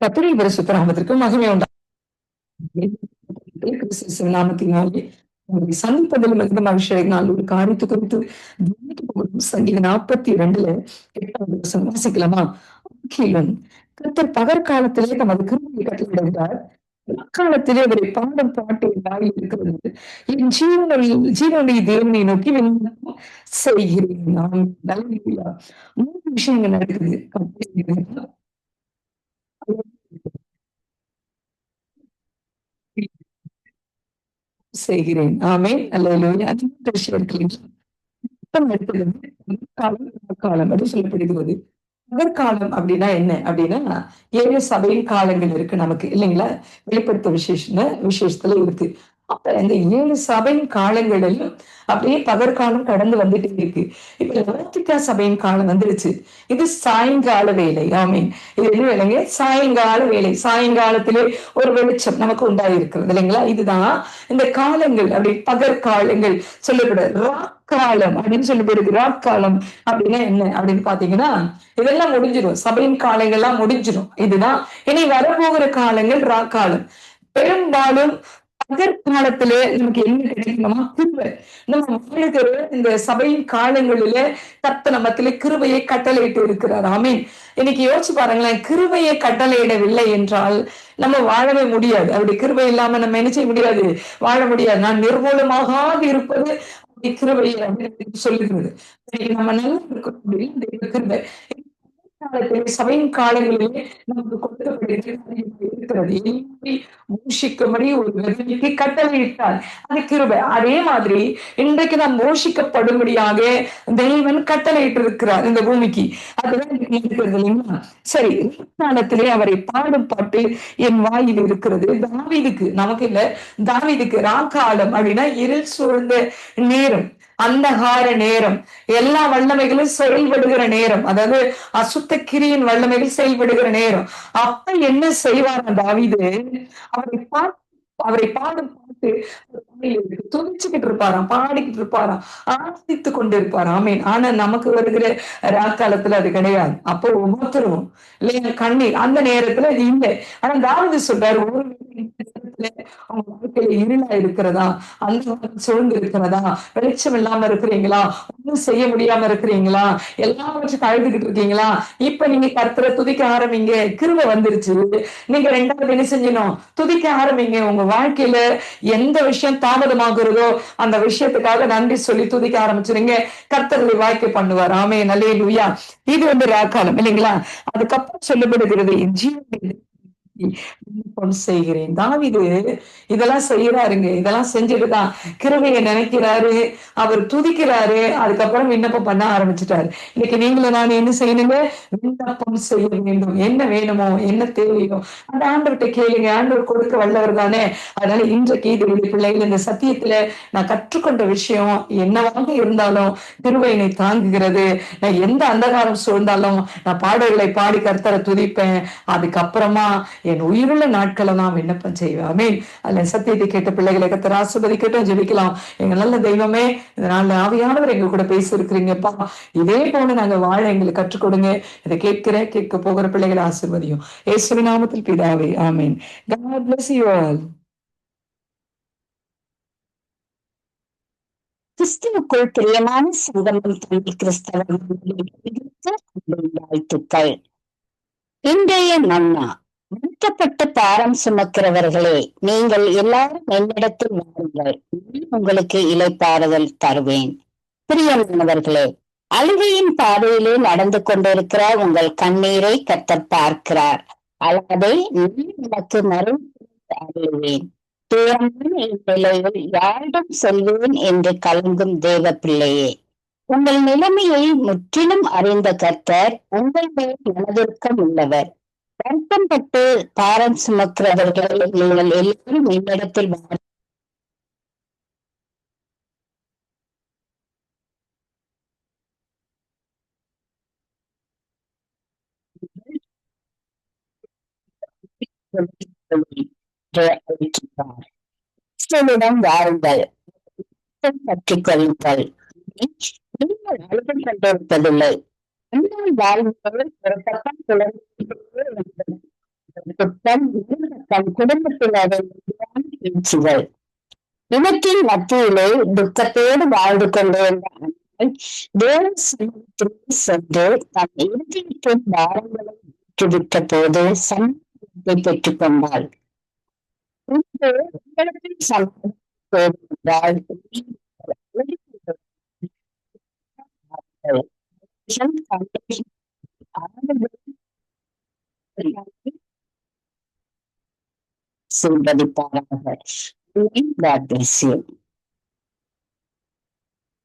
கத்திரி பரிசுத்த நாமத்திற்கு மகிமை உண்டா? கிறிஸ்து நாமத்தினாலே உங்களை சந்திப்பதில் மிகுந்த மகிழ்ச்சி நான் ஒரு காரியத்தை குறித்து தியானிக்க போகிறோம் நாற்பத்தி இரண்டுல எட்டாவது வசனம் வாசிக்கலாமா? கீழன் கத்தர் பகற்காலத்திலே தமது கிருமியை கட்டளையிடுகிறார். அக்காலத்திலே அவரை பாடம் பாட்டு வாயில் இருக்கிறது. என் ஜீவனுடைய ஜீவனுடைய தேவனை நோக்கி விண்ணப்பம் செய்கிறேன். நான் நல்லா மூன்று விஷயங்கள் நடக்குது. செய்கிறேன். ஆமே அல்ல காலம் காலம். அது சொல்லப்படுகிறது. பகற்காலம் அப்படின்னா என்ன? அப்படின்னா ஏழு சபையின் காலங்கள் இருக்கு நமக்கு இல்லைங்களா? வெளிப்படுத்த விசேஷ விசேஷத்துல இருக்கு. அப்ப இந்த ஏழு சபையின் காலங்களிலும் அப்படியே பகற்காலம் கடந்து வந்துட்டே இருக்கு. இப்ப லவத்திகா சபையின் காலம் வந்துருச்சு. இது சாயங்கால வேலை. ஆமீன். இது என்ன வேலைங்க? சாயங்கால வேலை. சாயங்காலத்திலே ஒரு வெளிச்சம் நமக்கு உண்டாயிருக்கிறது இல்லைங்களா? இதுதான் இந்த காலங்கள் அப்படி பகற்காலங்கள் சொல்லக்கூடாது காலம் அப்படின்னு சொல்லப்படுது ராக்காலம் அப்படின்னா என்ன? அப்படின்னு பாத்தீங்கன்னா இதெல்லாம் முடிஞ்சிடும் சபையின் காலங்கள்லாம் முடிஞ்சிடும் இதுதான். இனி வரப்போகிற காலங்கள் ராக்காலம். பெரும்பாலும் பகற்காலத்திலே நமக்கு என்ன கிடைக்கணுமா கிருபை. நம்ம மக்களுக்கு இந்த சபையின் காலங்களில கத்த நமத்திலே கிருபையை கட்டளையிட்டு இருக்கிறார். ஆமீன். இன்னைக்கு யோசிச்சு பாருங்களேன் கிருபையை கட்டளையிடவில்லை என்றால் நம்ம வாழவே முடியாது. அப்படி கிருபை இல்லாம நம்ம என்ன செய்ய முடியாது? வாழ முடியாது. நான் நிர்மூலமாக இருப்பது கிருபை அப்படின்னு சொல்லுகிறது. நம்ம நல்லா இருக்க கிருபை. காலத்திலே சபையின் காலங்களிலே நமக்கு கொடுக்கப்படுகிறது மூஷிக்கும்படி ஒரு விதவிக்கு கட்டளையிட்டார். அது கிருபை. அதே மாதிரி இன்றைக்கு நாம் மோஷிக்கப்படும்படியாக தெய்வன் கட்டளையிட்டு இருக்கிறார் இந்த பூமிக்கு. அதுதான் இருக்கிறது இல்லைங்களா? சரி காலத்திலே அவரை பாடும் பாட்டு என் வாயில் இருக்கிறது. தாவிதுக்கு நமக்கு இல்ல தாவிதுக்கு ராக்காலம் அப்படின்னா இருள் சூழ்ந்த நேரம். அந்தகார நேரம். எல்லா வல்லமைகளும் செயல்படுகிற நேரம். அதாவது அசுத்த கிரியின் வல்லமைகள் செயல்படுகிற நேரம். அப்ப என்ன செய்வார் தாவிது? அவரை பார்த்து அவரை பாடும் பாட்டு துணிச்சுக்கிட்டு இருப்பாராம் பாடிக்கிட்டு இருப்பாராம் ஆசித்து கொண்டு இருப்பார் ஆமீன். ஆனா நமக்கு வருகிற ராக்காலத்துல அது கிடையாது. அப்போ உமத்துருவோம் இல்லையா? கண்ணீர். அந்த நேரத்துல அது இல்லை. ஆனா தாவிது சொல்றாரு ஒரு உங்க வாழ்க்கையில இருளா இருக்கிறதா? அந்த சூழ்ந்து இருக்கிறதா? வெளிச்சம் இல்லாம இருக்கிறீங்களா? ஒன்றும் செய்ய முடியாம இருக்கிறீங்களா? எல்லாவற்றையும் அழுதுகிட்டு இருக்கீங்களா? இப்ப நீங்க கருத்துல துதிக்க ஆரம்பிங்க. கிருப வந்துருச்சு. நீங்க ரெண்டாவது என்ன செஞ்சணும் துதிக்க ஆரம்பிங்க. உங்க வாழ்க்கையில எந்த விஷயம் தாமதமாகிறதோ அந்த விஷயத்துக்காக நன்றி சொல்லி துதிக்க ஆரம்பிச்சிருங்க. கர்த்தர்களை வாழ்க்கை பண்ணுவார். ஆமே நல்லே லூயா இது வந்து ராக்காலம். இல்லைங்களா? அதுக்கப்புறம் சொல்லப்படுகிறது ஜீவன் விண்ணப்பம் செய்கிறேன். தாவிது இதெல்லாம் செய்யறாருங்க இதெல்லாம் செஞ்சுட்டுதான் கிருவையை நினைக்கிறாரு. அவர் துதிக்கிறாரு. அதுக்கப்புறம் விண்ணப்பம் பண்ண ஆரம்பிச்சுட்டாரு. இன்னைக்கு நீங்களும் நான் என்ன செய்யணுங்க? விண்ணப்பம் செய்ய வேண்டும். என்ன வேணுமோ என்ன தேவையோ. அந்த ஆண்டவர்கிட்ட கேளுங்க. ஆண்டவர் கொடுக்க வல்லவர் தானே. அதனால இன்றைக்கு இது பிள்ளைகள் இந்த சத்தியத்துல நான் கற்றுக்கொண்ட விஷயம் என்னவாக இருந்தாலும் திருவையினை தாங்குகிறது. நான் எந்த அந்தகாரம் சூழ்ந்தாலும் நான் பாடல்களை பாடி கருத்தரை துதிப்பேன். அதுக்கப்புறமா என் உயிருள்ள நாட்களை நான் விண்ணப்பம் செய்வேன் அமீன் அல்ல சத்தியத்தை கேட்ட பிள்ளைகளை கத்தர் ஆசுபதி ஜெபிக்கலாம். எங்க நல்ல தெய்வமே இதனால ஆவியானவர் எங்க கூட பேசியிருக்கிறீங்கப்பா. இதே போல நாங்க வாழ எங்களுக்கு கற்றுக் கொடுங்க. இதை கேட்கிற கேட்க போகிற பிள்ளைகளை ஆசிர்வதியும். ஏசுவி நாமத்தில் பிதாவே ஆமீன். காட் பிளஸ் யூ ஆல் கிறிஸ்துவுக்குள் பிரியமான சங்கமம் தம்பி கிறிஸ்தவ வாழ்த்துக்கள். இன்றைய மன்னா கஷ்டப்பட்டு பாரம் சுமக்கிறவர்களே நீங்கள் எல்லாரும் என்னிடத்தில் வாருங்கள். நான் உங்களுக்கு இலைப்பாறுதல் தருவேன். பிரியமானவர்களே அழுகையின் பாதையிலே நடந்து கொண்டிருக்கிற உங்கள் கண்ணீரை கத்தர் பார்க்கிறார். அல்லாதே நான் எனக்கு மறு அருளுவேன். நிலையில் யாரிடம் சொல்வேன் என்று கலங்கும் தேவ பிள்ளையே உங்கள் நிலைமையை முற்றிலும் அறிந்த கர்த்தர் உங்கள் மேல் மனதிற்கம் உள்ளவர். வருத்தப்பட்டு பாரம் சுமக்கிறவர்களை நீங்கள் எல்லாரும் என்னிடத்தில் வாருங்கள். என்று வாருங்கள். பற்றிக் கொள்ளுங்கள். நீங்கள் கொண்டிருப்பதில்லை. ஒரு பக்கம் குற்றம் தன் குடும்பத்தினரை பேச்சுகள் இவற்றின் மத்தியிலே துக்கத்தோடு வாழ்ந்து கொண்டிருந்த அன்னை தேவ சமூகத்திற்கு சென்று தன் இறுதிக்கு பாரங்களை விட்டுவிட்ட போது சமூகத்தை பெற்றுக் கொண்டாள் இன்று உங்களுக்கு சமூகம் என்றால் சிம்பதிப்பாராக God bless you.